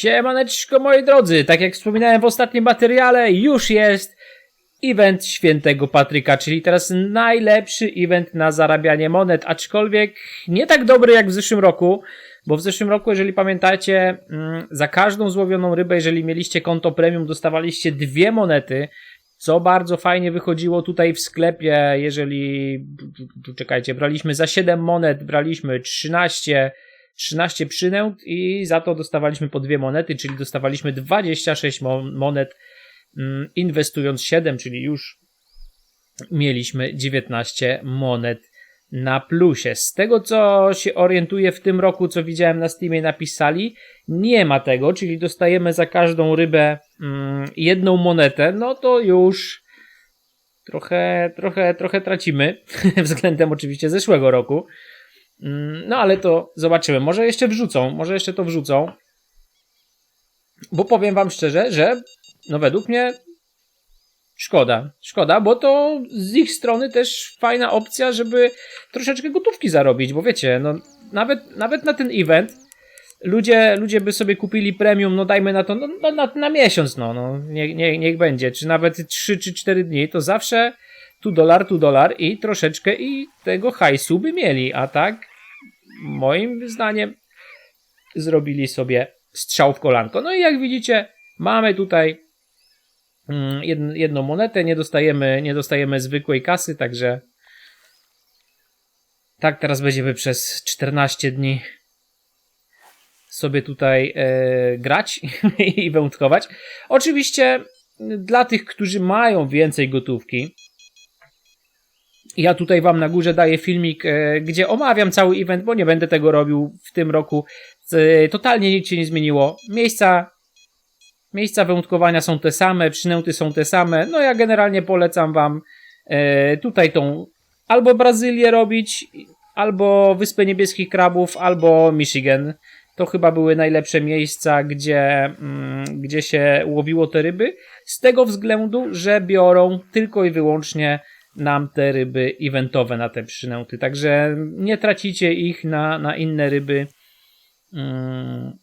Siemaneczko moi drodzy, tak jak wspominałem w ostatnim materiale, już jest event świętego Patryka, czyli teraz najlepszy event na zarabianie monet, aczkolwiek nie tak dobry jak w zeszłym roku, bo w zeszłym roku, jeżeli pamiętacie, mm, za każdą złowioną rybę, jeżeli mieliście konto premium, dostawaliście dwie monety, co bardzo fajnie wychodziło tutaj w sklepie, jeżeli, czekajcie, braliśmy za 7 monet, braliśmy 13, 13 przynęt i za to dostawaliśmy po dwie monety, czyli dostawaliśmy 26 mo- monet mm, inwestując 7, czyli już mieliśmy 19 monet na plusie. Z tego co się orientuję w tym roku, co widziałem na Steamie napisali, nie ma tego, czyli dostajemy za każdą rybę mm, jedną monetę, no to już trochę, trochę, trochę tracimy względem oczywiście zeszłego roku. Mm, No ale to zobaczymy. Może jeszcze wrzucą, może jeszcze to wrzucą. Bo powiem wam szczerze, że no według mnie szkoda. Szkoda, bo to z ich strony też fajna opcja, żeby troszeczkę gotówki zarobić, bo wiecie, no nawet, nawet na ten event ludzie, ludzie by sobie kupili premium, no dajmy na to, no, no, na, na miesiąc, no, no nie, nie, niech będzie, czy nawet 3 czy 4 dni, to zawsze tu dolar, tu dolar i troszeczkę i tego hajsu by mieli, a tak moim zdaniem zrobili sobie strzał w kolanko. No i jak widzicie, mamy tutaj mm, jed- jedną monetę, nie dostajemy, nie dostajemy zwykłej kasy, także tak teraz będziemy przez 14 dni sobie tutaj e, grać i wędkować. Oczywiście dla tych, którzy mają więcej gotówki, ja tutaj wam na górze daję filmik, e, gdzie omawiam cały event, bo nie będę tego robił w tym roku. E, totalnie nic się nie zmieniło. Miejsca, miejsca wędkowania są te same, przynęty są te same. No ja generalnie polecam wam e, tutaj tą albo Brazylię robić, albo Wyspę Niebieskich Krabów, albo Michigan. To chyba były najlepsze miejsca, gdzie, mm, gdzie się łowiło te ryby. Z tego względu, że biorą tylko i wyłącznie nam te ryby eventowe na te przynęty. Także nie tracicie ich na, na inne ryby. Mm,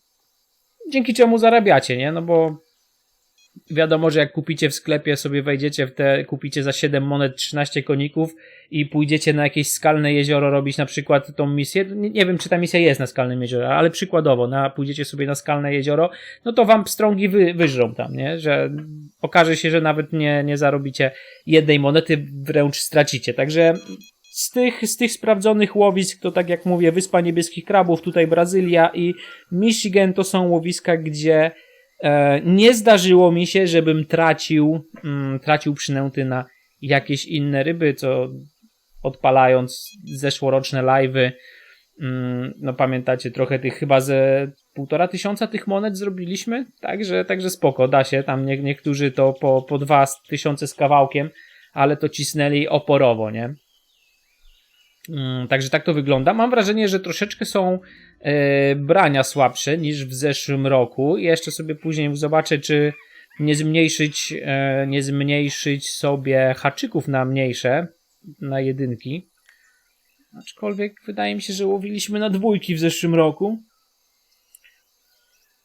dzięki czemu zarabiacie, nie? No bo wiadomo, że jak kupicie w sklepie, sobie wejdziecie w te, kupicie za 7 monet 13 koników i pójdziecie na jakieś skalne jezioro robić na przykład tą misję, nie, nie wiem czy ta misja jest na skalnym jeziorze, ale przykładowo, na, pójdziecie sobie na skalne jezioro, no to wam pstrągi wy, wyżrą tam, nie? Że okaże się, że nawet nie, nie zarobicie jednej monety, wręcz stracicie. Także z tych, z tych sprawdzonych łowisk, to tak jak mówię, Wyspa Niebieskich Krabów, tutaj Brazylia i Michigan to są łowiska, gdzie nie zdarzyło mi się, żebym tracił, mm, tracił przynęty na jakieś inne ryby, co odpalając zeszłoroczne live'y, mm, no pamiętacie trochę tych chyba ze półtora tysiąca tych monet zrobiliśmy, także, także spoko, da się, tam nie, niektórzy to po, po dwa tysiące z kawałkiem, ale to cisnęli oporowo, nie? Mm, Także tak to wygląda. Mam wrażenie, że troszeczkę są e, brania słabsze niż w zeszłym roku. Jeszcze sobie później zobaczę, czy nie zmniejszyć, e, nie zmniejszyć sobie haczyków na mniejsze, na jedynki. Aczkolwiek wydaje mi się, że łowiliśmy na dwójki w zeszłym roku.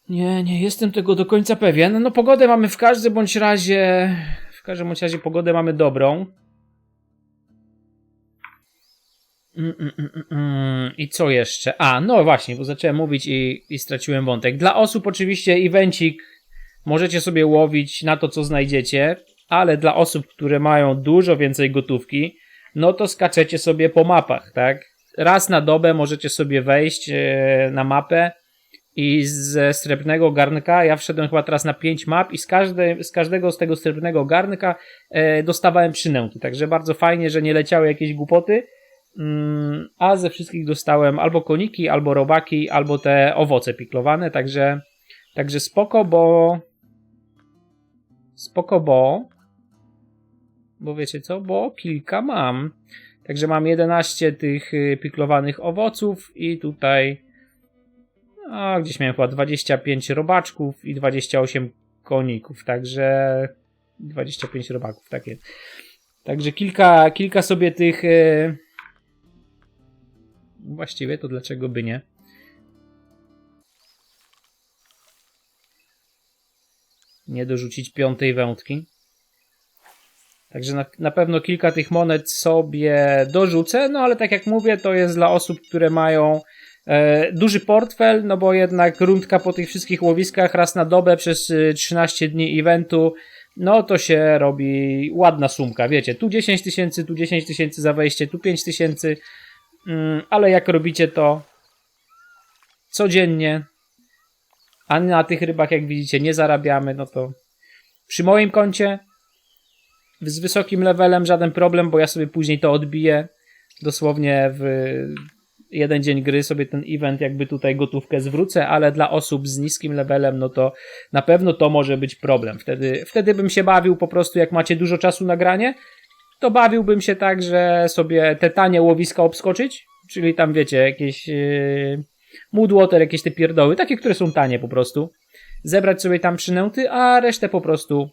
Nie, nie jestem tego do końca pewien. No pogodę mamy w każdym bądź razie, w każdym bądź razie pogodę mamy dobrą. Mm, mm, mm, mm, mm. I co jeszcze? A, no właśnie, bo zacząłem mówić i, i straciłem wątek. Dla osób oczywiście evencik możecie sobie łowić na to, co znajdziecie, ale dla osób, które mają dużo więcej gotówki, no to skaczecie sobie po mapach, tak? Raz na dobę możecie sobie wejść e, na mapę i ze srebrnego garnka, ja wszedłem chyba teraz na 5 map i z, każdej, z każdego z tego srebrnego garnka e, dostawałem przynęty, także bardzo fajnie, że nie leciały jakieś głupoty, a ze wszystkich dostałem albo koniki, albo robaki, albo te owoce piklowane, także, także spoko, bo spoko, bo bo wiecie co, bo kilka mam. Także mam 11 tych y, piklowanych owoców i tutaj a gdzieś miałem chyba 25 robaczków i 28 koników, także 25 robaków, tak jest. Także kilka, kilka sobie tych y, Właściwie to dlaczego by nie? nie dorzucić piątej wędki. Także na, na pewno kilka tych monet sobie dorzucę, no ale tak jak mówię, to jest dla osób, które mają e, duży portfel, no bo jednak rundka po tych wszystkich łowiskach raz na dobę przez e, 13 dni eventu, no to się robi ładna sumka, wiecie, tu 10 tysięcy, tu 10 tysięcy za wejście, tu 5 tysięcy, ale jak robicie to codziennie, a na tych rybach, jak widzicie, nie zarabiamy, no to przy moim koncie z wysokim levelem żaden problem, bo ja sobie później to odbiję. Dosłownie w jeden dzień gry sobie ten event jakby tutaj gotówkę zwrócę, ale dla osób z niskim levelem, no to na pewno to może być problem. Wtedy, wtedy bym się bawił po prostu, jak macie dużo czasu na granie, to bawiłbym się tak, że sobie te tanie łowiska obskoczyć, czyli tam wiecie, jakieś yy, moodwater, jakieś te pierdoły, takie, które są tanie po prostu, zebrać sobie tam przynęty, a resztę po prostu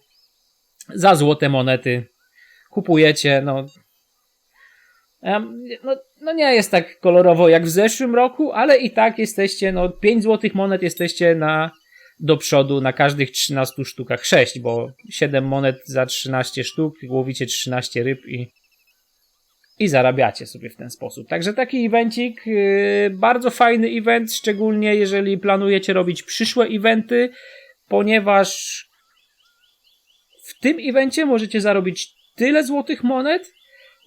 za złote monety kupujecie, no. No, no nie jest tak kolorowo jak w zeszłym roku, ale i tak jesteście, no 5 złotych monet jesteście na do przodu na każdych 13 sztukach 6, bo 7 monet za 13 sztuk, łowicie 13 ryb i i zarabiacie sobie w ten sposób. Także taki evencik, yy, bardzo fajny event, szczególnie jeżeli planujecie robić przyszłe eventy, ponieważ w tym evencie możecie zarobić tyle złotych monet,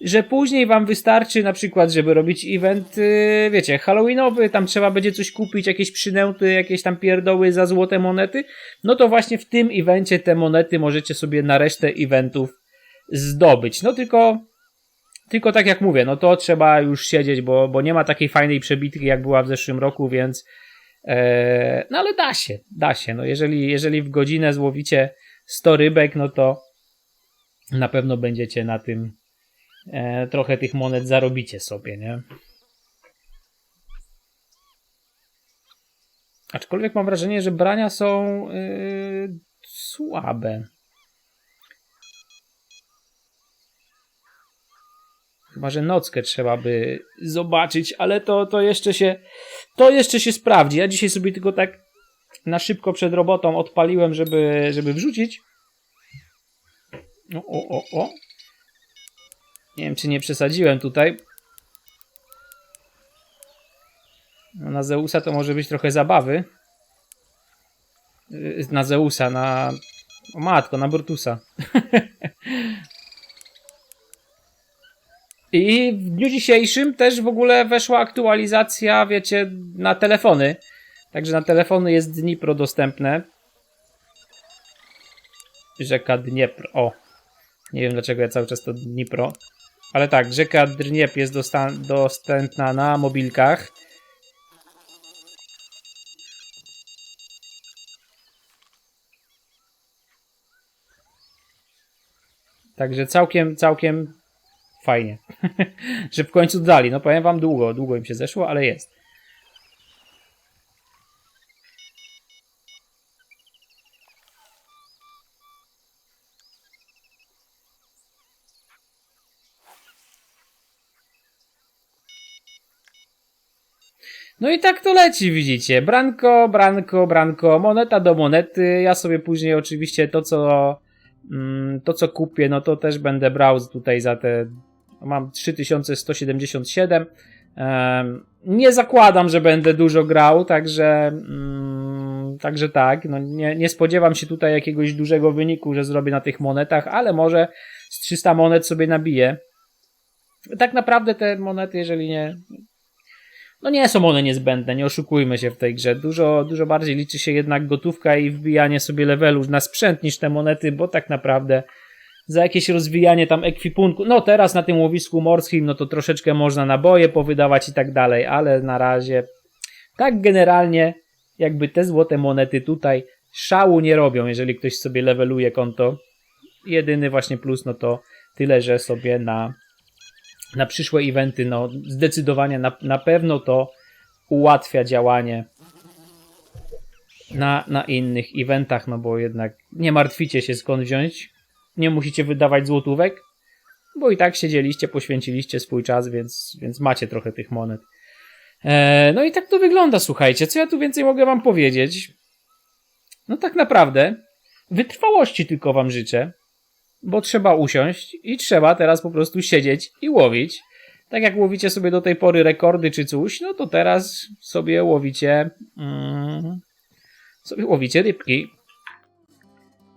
że później wam wystarczy na przykład, żeby robić event, yy, wiecie, halloweenowy, tam trzeba będzie coś kupić, jakieś przynęty, jakieś tam pierdoły za złote monety, no to właśnie w tym evencie te monety możecie sobie na resztę eventów zdobyć. No tylko, tylko tak jak mówię, no to trzeba już siedzieć, bo, bo nie ma takiej fajnej przebitki, jak była w zeszłym roku, więc e, no ale da się, da się, no jeżeli, jeżeli w godzinę złowicie 100 rybek, no to na pewno będziecie na tym trochę tych monet zarobicie sobie, nie? Aczkolwiek mam wrażenie, że brania są yy, słabe. Chyba, że nockę trzeba by zobaczyć, ale to, to jeszcze się to jeszcze się sprawdzi. Ja dzisiaj sobie tylko tak na szybko przed robotą odpaliłem, żeby, żeby wrzucić. O, o, o, o. Nie wiem, czy nie przesadziłem tutaj. No, na Zeusa to może być trochę zabawy. Yy, Na Zeusa, na... O matko, na Brutusa. I w dniu dzisiejszym też w ogóle weszła aktualizacja, wiecie, na telefony. Także na telefony jest Dnipro dostępne. Rzeka Dniepr. O. Nie wiem dlaczego ja cały czas to Dnipro. Ale tak, rzeka Dniep jest dostępna na mobilkach. Także całkiem, całkiem fajnie. Że w końcu dali. No powiem wam długo, długo im się zeszło, ale jest. No i tak to leci, widzicie. Branko, branko, branko, moneta do monety. Ja sobie później oczywiście to, co mm, to, co kupię, no to też będę brał tutaj za te. Mam 3177. Em, nie zakładam, że będę dużo grał, także, mm, także tak. No nie, nie spodziewam się tutaj jakiegoś dużego wyniku, że zrobię na tych monetach, ale może z 300 monet sobie nabiję. Tak naprawdę te monety, jeżeli nie, no nie są one niezbędne, nie oszukujmy się w tej grze. Dużo, dużo bardziej liczy się jednak gotówka i wbijanie sobie levelu na sprzęt niż te monety, bo tak naprawdę za jakieś rozwijanie tam ekwipunku, no teraz na tym łowisku morskim, no to troszeczkę można naboje powydawać i tak dalej, ale na razie tak generalnie jakby te złote monety tutaj szału nie robią, jeżeli ktoś sobie leveluje konto. Jedyny właśnie plus, no to tyle, że sobie na na przyszłe eventy, no zdecydowanie na, na pewno to ułatwia działanie na, na innych eventach, no bo jednak nie martwicie się skąd wziąć, nie musicie wydawać złotówek, bo i tak siedzieliście, poświęciliście swój czas, więc, więc macie trochę tych monet. E, no i tak to wygląda, słuchajcie, co ja tu więcej mogę wam powiedzieć? No tak naprawdę wytrwałości tylko wam życzę, bo trzeba usiąść i trzeba teraz po prostu siedzieć i łowić. Tak jak łowicie sobie do tej pory rekordy czy coś, no to teraz sobie łowicie mm, sobie łowicie rybki.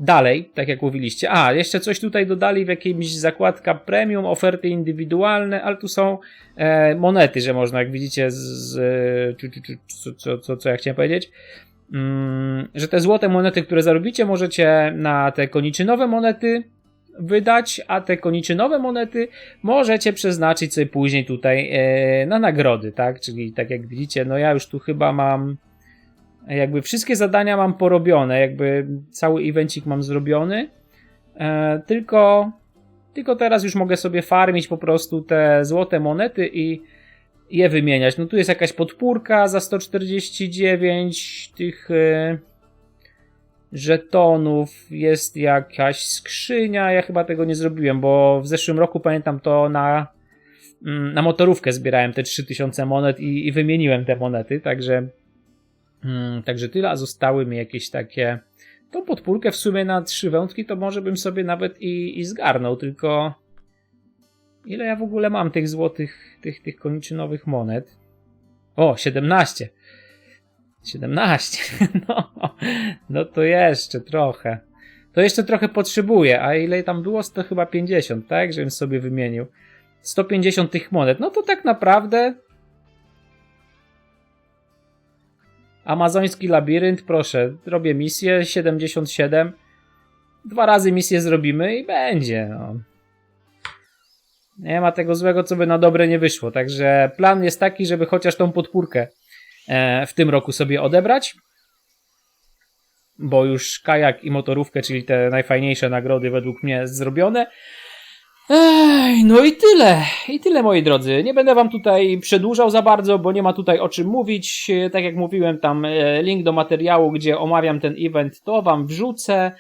Dalej, tak jak mówiliście. A, jeszcze coś tutaj dodali w jakimś zakładka premium, oferty indywidualne, ale tu są e, monety, że można, jak widzicie, z, z co, co, co, co ja chciałem powiedzieć, mm, że te złote monety, które zarobicie, możecie na te koniczynowe monety wydać, a te koniczynowe monety możecie przeznaczyć sobie później tutaj e, na nagrody, tak? Czyli tak jak widzicie, no ja już tu chyba mam jakby wszystkie zadania mam porobione, jakby cały evencik mam zrobiony. E, tylko, tylko teraz już mogę sobie farmić po prostu te złote monety i je wymieniać. No tu jest jakaś podpórka za 149 tych e, żetonów, jest jakaś skrzynia. Ja chyba tego nie zrobiłem, bo w zeszłym roku pamiętam to na, mm, na motorówkę zbierałem te 3000 monet i, i wymieniłem te monety, także Hmm, także tyle, a zostały mi jakieś takie. Tą podpórkę w sumie na trzy wędki to może bym sobie nawet i, i zgarnął, tylko. Ile ja w ogóle mam tych złotych, tych, tych koniczynowych monet? O, 17. 17. No, no to jeszcze trochę. To jeszcze trochę potrzebuję, a ile tam było? To chyba 50, tak? Żebym sobie wymienił. 150 tych monet. No to tak naprawdę Amazoński labirynt, proszę, robię misję 77. Dwa razy misję zrobimy i będzie. No. Nie ma tego złego, co by na dobre nie wyszło. Także plan jest taki, żeby chociaż tą podpórkę w tym roku sobie odebrać. Bo już kajak i motorówkę, czyli te najfajniejsze nagrody według mnie zrobione. Ej, no i tyle. I tyle, moi drodzy. Nie będę wam tutaj przedłużał za bardzo, bo nie ma tutaj o czym mówić. E, Tak jak mówiłem, tam e, link do materiału, gdzie omawiam ten event, to wam wrzucę.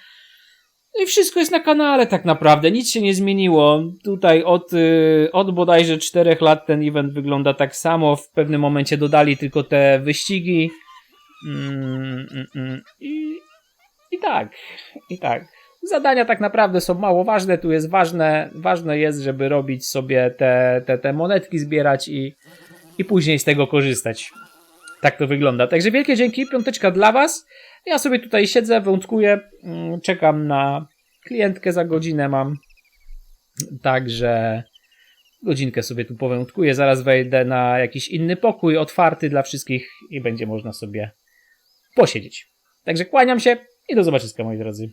No i wszystko jest na kanale tak naprawdę, nic się nie zmieniło. Tutaj od, y, od bodajże 4 lat ten event wygląda tak samo. W pewnym momencie dodali tylko te wyścigi. Mm, mm, mm. I, I tak, i tak. Zadania tak naprawdę są mało ważne. Tu jest ważne, ważne jest, żeby robić sobie te, te, te monetki, zbierać i, i później z tego korzystać. Tak to wygląda. Także wielkie dzięki, piąteczka dla Was. Ja sobie tutaj siedzę, wątkuję, mm, czekam na klientkę za godzinę mam. Także godzinkę sobie tu powędkuję. Zaraz wejdę na jakiś inny pokój otwarty dla wszystkich i będzie można sobie posiedzieć. Także kłaniam się i do zobaczenia, moi drodzy.